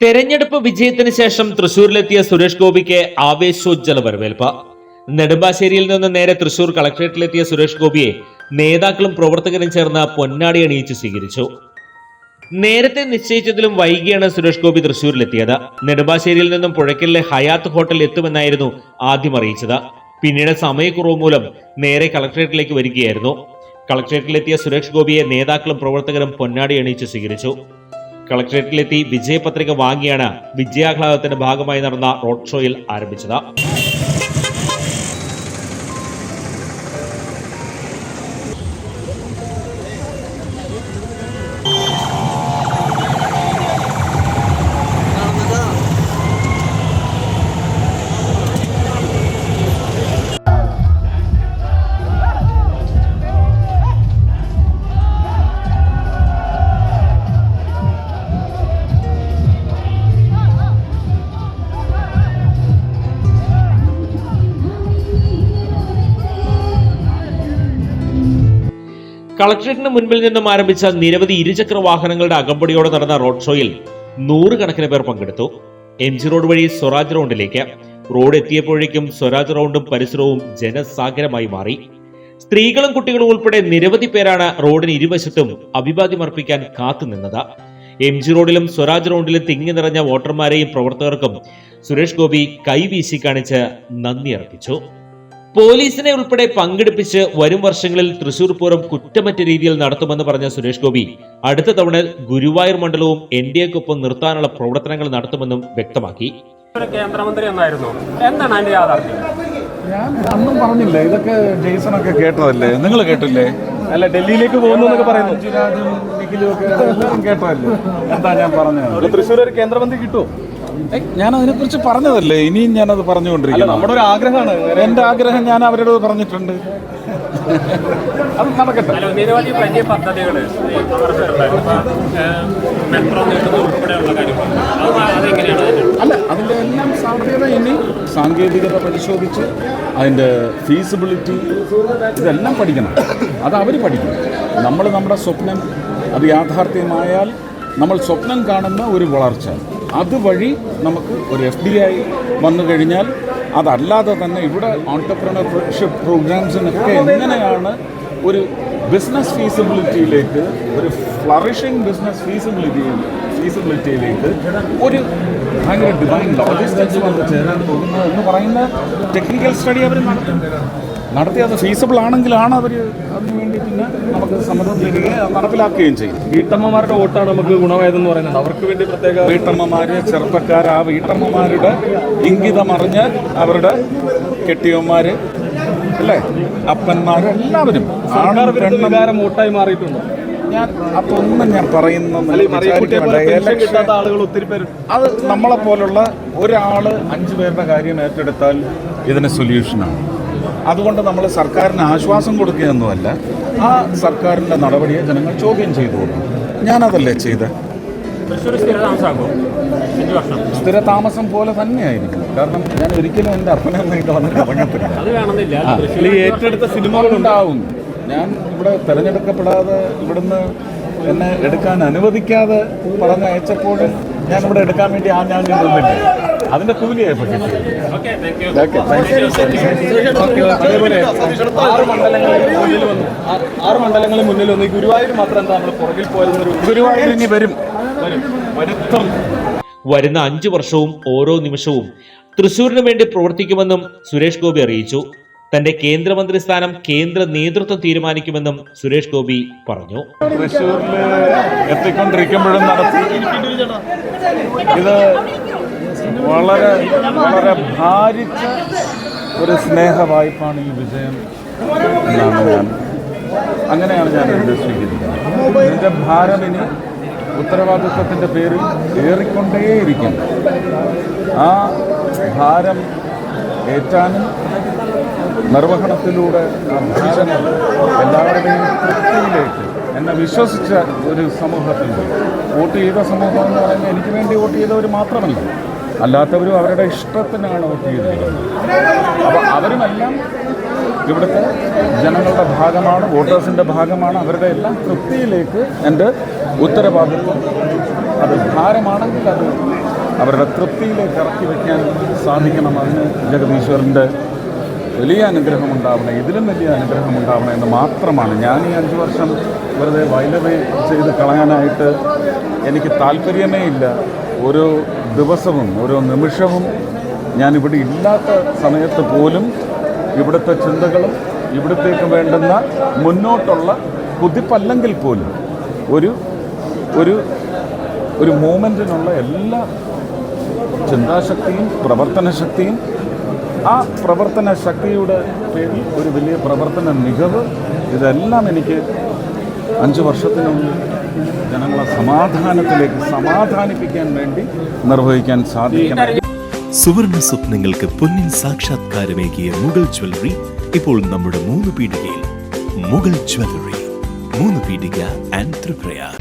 തെരഞ്ഞെടുപ്പ് വിജയത്തിന് ശേഷം തൃശൂരിലെത്തിയ സുരേഷ് ഗോപിക്ക് ആവേശോജ്ജല വരവേൽപ്പ്. നെടുമ്പാശ്ശേരിയിൽ നിന്ന് നേരെ തൃശൂർ കളക്ടറേറ്റിലെത്തിയ സുരേഷ് ഗോപിയെ നേതാക്കളും പ്രവർത്തകരും ചേർന്ന് പൊന്നാടി അണിയിച്ച് സ്വീകരിച്ചു. നേരത്തെ നിശ്ചയിച്ചതിലും വൈകിയാണ് സുരേഷ് ഗോപി തൃശൂരിലെത്തിയത്. നെടുമ്പാശ്ശേരിയിൽ നിന്നും പുഴയ്ക്കലിലെ ഹയാത്ത് ഹോട്ടലിൽ എത്തുമെന്നായിരുന്നു ആദ്യം അറിയിച്ചത്. പിന്നീട് സമയക്കുറവ് മൂലം നേരെ കളക്ടറേറ്റിലേക്ക് വരികയായിരുന്നു. കളക്ടറേറ്റിലെത്തിയ സുരേഷ് ഗോപിയെ നേതാക്കളും പ്രവർത്തകരും പൊന്നാടി അണിയിച്ച് സ്വീകരിച്ചു. കളക്ടറേറ്റിലെത്തി വിജയപത്രിക വാങ്ങിയാണ് വിജയാഹ്ലാദത്തിന്റെ ഭാഗമായി നടന്ന റോഡ് ഷോയിൽ ആരംഭിച്ചത്. കളക്ടറേറ്റിന് മുൻപിൽ നിന്നും ആരംഭിച്ച നിരവധി ഇരുചക്ര വാഹനങ്ങളുടെ അകമ്പടിയോടെ നടന്ന റോഡ് ഷോയിൽ നൂറുകണക്കിന് പേർ പങ്കെടുത്തു. എം ജി റോഡ് വഴി സ്വരാജ് റൗണ്ടിലേക്ക്. റോഡ് എത്തിയപ്പോഴേക്കും സ്വരാജ് റൗണ്ടും പരിസരവും ജനസാഗരമായി മാറി. സ്ത്രീകളും കുട്ടികളും ഉൾപ്പെടെ നിരവധി പേരാണ് റോഡിന് ഇരുവശത്തും അഭിവാദ്യമർപ്പിക്കാൻ കാത്തുനിന്നത് എം ജി റോഡിലും സ്വരാജ് റൗണ്ടിലും തിങ്ങി നിറഞ്ഞ വോട്ടർമാരെയും പ്രവർത്തകർക്കും സുരേഷ് ഗോപി കൈവീശി കാണിച്ച് നന്ദി അർപ്പിച്ചു. പോലീസിനെ ഉൾപ്പെടെ പങ്കെടുപ്പിച്ച് വരും വർഷങ്ങളിൽ തൃശൂർ പൂരം കുറ്റമറ്റ രീതിയിൽ നടത്തുമെന്ന് പറഞ്ഞ സുരേഷ് ഗോപി അടുത്ത തവണ ഗുരുവായൂർ മണ്ഡലവും എൻ ഡി എക്കൊപ്പം നിർത്താനുള്ള പ്രവർത്തനങ്ങൾ നടത്തുമെന്നും വ്യക്തമാക്കി. കേന്ദ്രമന്ത്രി എന്നായിരുന്നു. എന്താണ് അതിന്റെ യാഥാർത്ഥ്യം? ഞാൻ അന്നും പറഞ്ഞില്ല. ഇതൊക്കെ ജെയ്സണൊക്കെ കേട്ടതല്ലേ? നിങ്ങൾ കേട്ടില്ലേ? അല്ല ഡൽഹിയിലേക്ക് പോകുന്നു എന്നൊക്കെ പറയുന്നു. നിഖിലും ഒക്കെ കേട്ടതല്ലേ? എന്താ ഞാൻ പറഞ്ഞത്? തൃശ്ശൂർ ഒരു കേന്ദ്രമന്ത്രി കിട്ടുമോ? ഞാൻ അതിനെക്കുറിച്ച് പറഞ്ഞതല്ലേ? ഇനിയും ഞാനത് പറഞ്ഞുകൊണ്ടിരിക്കുന്നു. നമ്മുടെ ഒരു ആഗ്രഹമാണ്. എന്റെ ആഗ്രഹം ഞാൻ അവരോട് പറഞ്ഞിട്ടുണ്ട്. അത് നടക്കട്ടെ. അല്ല നിരവധി വലിയ പദ്ധതികൾ അല്ല അതിന്റെ എല്ലാം സാധ്യത ഇനി സാങ്കേതികത പരിശോധിച്ച് അതിന്റെ ഫീസിബിലിറ്റി ഇതെല്ലാം പഠിക്കണം. അത് അവർ പഠിക്കണം. നമ്മൾ നമ്മുടെ സ്വപ്നം അത് യാഥാർത്ഥ്യമായാൽ നമ്മൾ സ്വപ്നം കാണുന്ന ഒരു വളർച്ച. അതുവഴി നമുക്ക് ഒരു എഫ് ഡി ഐ വന്നു കഴിഞ്ഞാൽ അതല്ലാതെ തന്നെ ഇവിടെ ഓൺടർപ്രണർഷിപ്പ് പ്രോഗ്രാംസിനൊക്കെ എങ്ങനെയാണ് ഒരു ബിസിനസ് ഫീസിബിലിറ്റിയിലേക്ക് ഒരു ഫ്ലറിഷിംഗ് ബിസിനസ് ഫീസിബിലിറ്റി ഫീസിബിലിറ്റിയിലേക്ക് ഒരു ഭയങ്കര ഡിവൈൻ ലോജിസ്റ്റിക്സ് വന്ന് ചേരാൻ പോകുന്നത് എന്ന് പറയുന്ന ടെക്നിക്കൽ സ്റ്റഡി അവർ നടത്തും. നടത്തി അത് ഫീസിബിൾ ആണെങ്കിലാണ് അവർ അതിന് വേണ്ടി പിന്നെ നമുക്ക് സമ്മതത്തിലിരിക്കുകയും നടപ്പിലാക്കുകയും ചെയ്യും. വീട്ടമ്മമാരുടെ വോട്ടാണ് നമുക്ക് ഗുണമായതെന്ന് പറയുന്നത്. അവർക്ക് വേണ്ടി പ്രത്യേക വീട്ടമ്മമാര് ചെറുപ്പക്കാർ ആ വീട്ടമ്മമാരുടെ ഇംഗിതമറിഞ്ഞ് അവരുടെ കെട്ടിയന്മാർ അല്ലേ? അപ്പന്മാർ എല്ലാവരും ആണും പെണ്ണും വോട്ടായി മാറിയിട്ടുണ്ട്. ഞാൻ അതൊന്നും ഞാൻ പറയുന്ന അത് നമ്മളെ പോലുള്ള ഒരാൾ അഞ്ചു പേരുടെ കാര്യം ഏറ്റെടുത്താൽ ഇതിന് സൊല്യൂഷനാണ് അതുകൊണ്ട് നമ്മൾ സർക്കാരിന് ആശ്വാസം കൊടുക്കുകയൊന്നുമല്ല. ആ സർക്കാരിന്റെ നടപടിയെ ജനങ്ങൾ ചോദ്യം ചെയ്തു? കൊടുക്കും ഞാനതല്ലേ ചെയ്ത് സ്ഥിര താമസം പോലെ തന്നെയായിരിക്കും. കാരണം ഞാൻ ഒരിക്കലും എന്റെ അപ്പനെ വന്ന് കറങ്ങത്തില്ല ഈ ഏറ്റെടുത്ത സിനിമകളുണ്ടാവും ഞാൻ ഇവിടെ തിരഞ്ഞെടുക്കപ്പെടാതെ ഇവിടുന്ന് എന്നെ എടുക്കാൻ അനുവദിക്കാതെ പറഞ്ഞയച്ചപ്പോഴും ഞാൻ ഇവിടെ എടുക്കാൻ വേണ്ടി ആ ഞാൻ നിന്നില്ല അതിന്റെ കൂലിയായി അതേപോലെ ആറ് മണ്ഡലങ്ങളിൽ മുന്നിൽ വന്നു ആറ് മണ്ഡലങ്ങളിൽ മുന്നിൽ വന്നു ഗുരുവായൂർ മാത്രം എന്താ നമ്മൾ പുറകിൽ പോയതെന്നൊരു ഗുരുവായൂർ ഇനി വരും. വരും. വരുത്തം. വരുന്ന അഞ്ചു വർഷവും ഓരോ നിമിഷവും തൃശൂരിനു വേണ്ടി പ്രവർത്തിക്കുമെന്നും സുരേഷ് ഗോപി അറിയിച്ചു. തന്റെ കേന്ദ്രമന്ത്രി സ്ഥാനം കേന്ദ്ര നേതൃത്വം തീരുമാനിക്കുമെന്നും സുരേഷ് ഗോപി പറഞ്ഞു. തൃശ്ശൂരിൽ എത്തിക്കൊണ്ടിരിക്കുമ്പോഴും നടത്തി ഇത് വളരെ വളരെ ഭാരിച്ച ഒരു സ്നേഹ വായ്പാണ് ഈ വിജയം എന്നാണ് ഞാൻ അങ്ങനെയാണ് ഞാൻ ഉദ്ദേശിക്കുന്നത് ഇതിന്റെ ഭാരം ഇനി ഉത്തരവാദിത്വത്തിന്റെ പേരിൽ ഏറിക്കൊണ്ടേയിരിക്കും ആ ഭാരം ഏറ്റാനും നിർവഹണത്തിലൂടെ ആ ഭാരം എല്ലാവരുടെയും തൃപ്തിയിലേക്ക് എന്നെ വിശ്വസിച്ച ഒരു സമൂഹത്തിൽ വോട്ട് ചെയ്ത സമൂഹം എന്ന് പറയുന്നത് എനിക്ക് വേണ്ടി വോട്ട് ചെയ്തവർ മാത്രമല്ല അല്ലാത്തവരും അവരുടെ ഇഷ്ടത്തിനാണ് വോട്ട് ചെയ്തിരിക്കുന്നത്. അപ്പോൾ അവരുമെല്ലാം ഇവിടുത്തെ ജനങ്ങളുടെ ഭാഗമാണ് വോട്ടേഴ്സിന്റെ ഭാഗമാണ് അവരുടെ എല്ലാം തൃപ്തിയിലേക്ക് എന്റെ ഉത്തരവാദിത്വം അത് ഭാരമാണെങ്കിൽ അത് അവരുടെ തൃപ്തിയിലേക്ക് ഇറക്കി വയ്ക്കാൻ സാധിക്കണം അതിന് ജഗദീശ്വരന്റെ വലിയ അനുഗ്രഹം ഉണ്ടാവണം ഇതിലും വലിയ അനുഗ്രഹം ഉണ്ടാവണം എന്ന് മാത്രമാണ്. ഞാൻ ഈ അഞ്ച് വർഷം വെറുതെ വൈലവേ ചെയ്ത് കളയാനായിട്ട് എനിക്ക് താല്പര്യമേ ഇല്ല. ഓരോ ദിവസവും ഓരോ നിമിഷവും ഞാനിവിടെ ഇല്ലാത്ത സമയത്ത് പോലും ഇവിടുത്തെ ചിന്തകളും ഇവിടത്തേക്ക് വേണ്ടുന്ന മുന്നോട്ടുള്ള കുതിപ്പല്ലെങ്കിൽ പോലും ഒരു ഒരു ഒരു മൂമെന്റിനുള്ള എല്ലാ ചിന്താശക്തിയും പ്രവർത്തന ശക്തിയും ആ പ്രവർത്തന ശക്തിയുടെ പേരിൽ ഒരു വലിയ പ്രവർത്തന മികവ്. ഇതെല്ലാം എനിക്ക് അഞ്ച് വർഷത്തിനുള്ളിൽ ജനങ്ങളെ സമാധാനത്തിലേക്ക് സമാധാനിപ്പിക്കാൻ വേണ്ടി നിർവഹിക്കാൻ സാധിക്കണം. സുവർണ സ്വപ്നങ്ങൾക്ക് പൊന്നിൻ സാക്ഷാത്കാരമേകിയ മുഗൾ ജ്വല്ലറി ഇപ്പോൾ നമ്മുടെ മൂന്ന് പീടികയിൽ. മുഗൾ ജ്വല്ലറി മൂന്ന് പീടിക ആൻഡ് ത്രിപ്രയാർ.